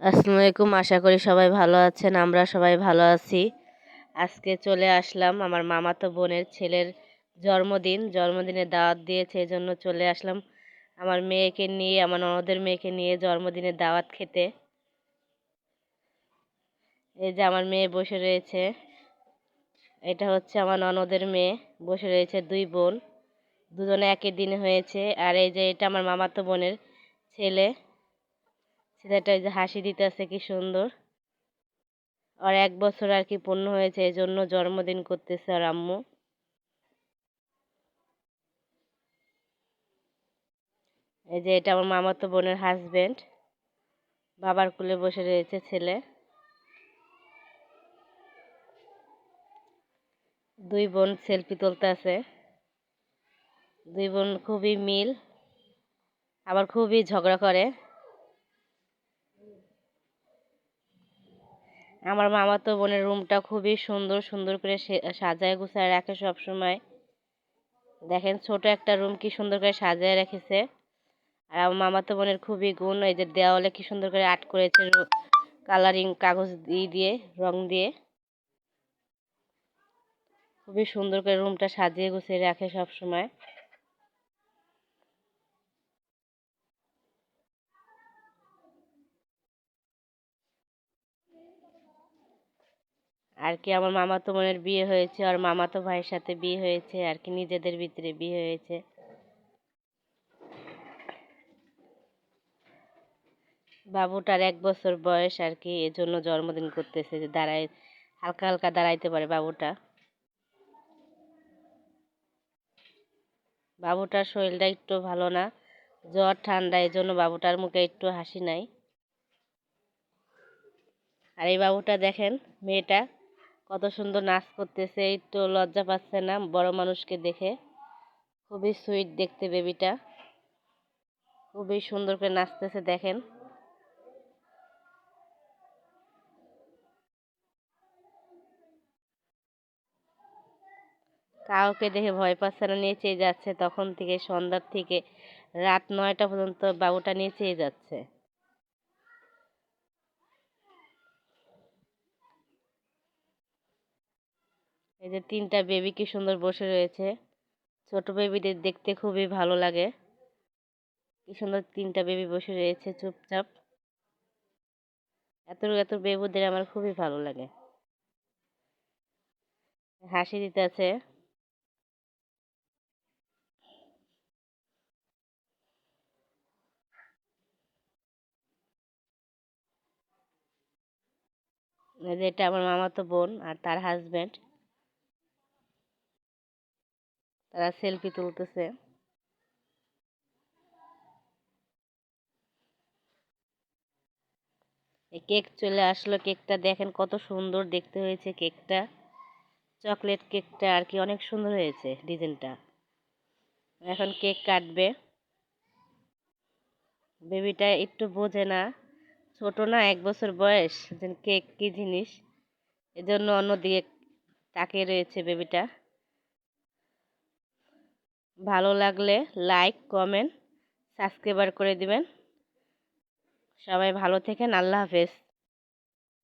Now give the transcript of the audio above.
আসসালামু আলাইকুম আশা করি সবাই ভালো আছেন, আমরা সবাই ভালো আছি। আজকে চলে আসলাম, আমার মামাতো বোনের ছেলের জন্মদিন, জন্মদিনে দাওয়াত দিয়েছে এই জন্য চলে আসলাম। আমার মেয়েকে নিয়ে, আমার ননদের মেয়েকে নিয়ে জন্মদিনের দাওয়াত খেতে। এই যে আমার মেয়ে বসে রয়েছে, এটা হচ্ছে আমার ননদের মেয়ে, বসে রয়েছে দুই বোন। দুজনে একই দিন হয়েছে, আর এই যে এটা আমার মামাতো বোনের ছেলে। ছেলেটা যে হাসি দিতেছে, কি সুন্দর। আর এক বছর আর কি পূর্ণ হয়েছে এই জন্য জন্মদিন করতেছে আর আম্মু। এই যে এটা আমার মামাতো বোনের হাজবেন্ড বাবার কুলে বসে রয়েছে ছেলে। দুই বোন সেলফি তুলতে আছে দুই বোন খুবই মিল, আবার খুবই ঝগড়া করে। আমার মামা মামাতো বোনের রুমটা খুবই সুন্দর সুন্দর করে সাজায়, গুছায় রাখে সব সময় দেখেন ছোট একটা রুম কি সুন্দর করে সাজায় রেখেছে। আর আমার মামাতো বোনের খুবই গুণ, এই যে দেওয়ালে কি সুন্দর করে আর্ট করেছে কালারিং কাগজ দিয়ে দিয়ে, রং দিয়ে। খুবই সুন্দর করে রুমটা সাজিয়ে, গুছিয়ে রাখে সব সময় আর কি আমার মামাতো বোনের বিয়ে হয়েছে, আর মামাতো ভাইয়ের সাথে বিয়ে হয়েছে, আর কি নিজেদের ভিতরে বিয়ে হয়েছে। বাবুটার এক বছর বয়স আর কি, এজন্য জন্মদিন করতেছে যে দাঁড়ায়, হালকা হালকা দাঁড়াইতে পারে বাবুটা। বাবুটার শরীরটা একটু ভালো না, জ্বর, ঠান্ডা এই জন্য বাবুটার মুখে একটু হাসি নাই। আর এই বাবুটা দেখেন, মেয়েটা কত সুন্দর নাচ করতেছে একটু লজ্জা পাচ্ছে না বড় মানুষকে দেখে। খুবই সুইট দেখতে বেবিটা খুবই সুন্দর করে নাচতেছে, দেখেন। কাউকে দেখে ভয় পাচ্ছে না নিচেই যাচ্ছে। তখন থেকে সন্ধ্যার থেকে রাত নয়টা পর্যন্ত বাবুটা নিচেই যাচ্ছে। এই যে তিনটা বেবি কি সুন্দর বসে রয়েছে। ছোট বেবিদের দেখতে খুবই ভালো লাগে। কি সুন্দর তিনটা বেবি বসে রয়েছে চুপচাপ। এত এত বেবুদের আমার খুবই ভালো লাগে। হাসি দিতে আছে। এটা আমার মামাতো বোন আর তার হাজব্যান্ড তারা সেলফি তুলতেছে। কেক চলে আসলো, কেকটা দেখেন কত সুন্দর দেখতে হয়েছে কেকটা। চকলেট কেকটা আর কি অনেক সুন্দর হয়েছে ডিজাইনটা। এখন কেক কাটবে। বেবিটা একটু বোঝে না। ছোট না, এক বছর বয়স। কেক কি জিনিস? এজন্য অন্যদিকে তাকিয়ে রয়েছে বেবিটা। ভালো লাগলে লাইক কমেন্ট সাবস্ক্রাইবার করে দিবেন। সবাই ভালো থেকেন আল্লাহ হাফেজ।